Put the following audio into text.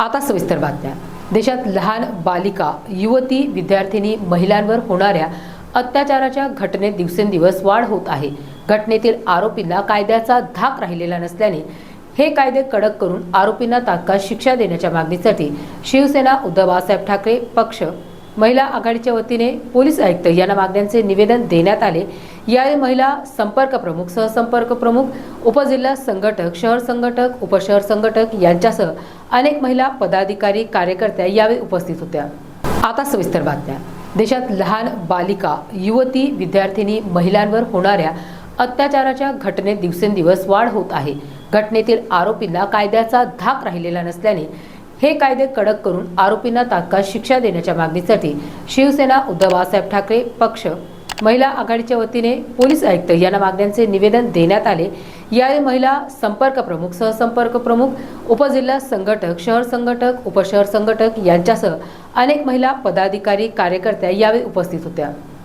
आता सविस्तर बातम्या. देशात लहान बालिका युवती विद्यार्थिनी महिलांवर होणाऱ्या अत्याचाराच्या घटनेत दिवसेंदिवस वाढ होत आहे. घटनेतील आरोपींना कायद्याचा धाक राहिलेला नसल्याने हे कायदे कडक करून आरोपींना तात्काळ शिक्षा देण्याच्या मागणीसाठी शिवसेना उद्धव बाळासाहेब ठाकरे पक्ष महिला आघाडीच्या वतीने पोलीस आयुक्त यांना मागण्यांचे निवेदन देण्यात आले. यावेळी महिला संपर्क प्रमुख सहसंपर्क प्रमुख उपजिल्हा संघटक शहर संघटक उपशहर संघटक यांच्यासह अनेक महिला पदाधिकारी कार्यकर्त्या यावेळी उपस्थित होत्या. आता सविस्तर बातम्या. देशात लहान बालिका युवती विद्यार्थिनी महिलांवर होणाऱ्या अत्याचाराच्या घटनेत दिवसेंदिवस वाढ होत आहे. घटनेतील आरोपींना कायद्याचा धाक राहिलेला नसल्याने हे कायदे कडक करून आरोपींना तात्काळ शिक्षा देण्याच्या मागणीसाठी शिवसेना उद्धव बाळासाहेब ठाकरे पक्ष महिला आघाडीच्या वतीने पोलीस आयुक्त यांना मागण्यांचे निवेदन देण्यात आले. यावेळी महिला संपर्क प्रमुख सहसंपर्क प्रमुख उपजिल्हा संघटक शहर संघटक उपशहर संघटक यांच्यासह अनेक महिला पदाधिकारी कार्यकर्त्या यावेळी उपस्थित होत्या.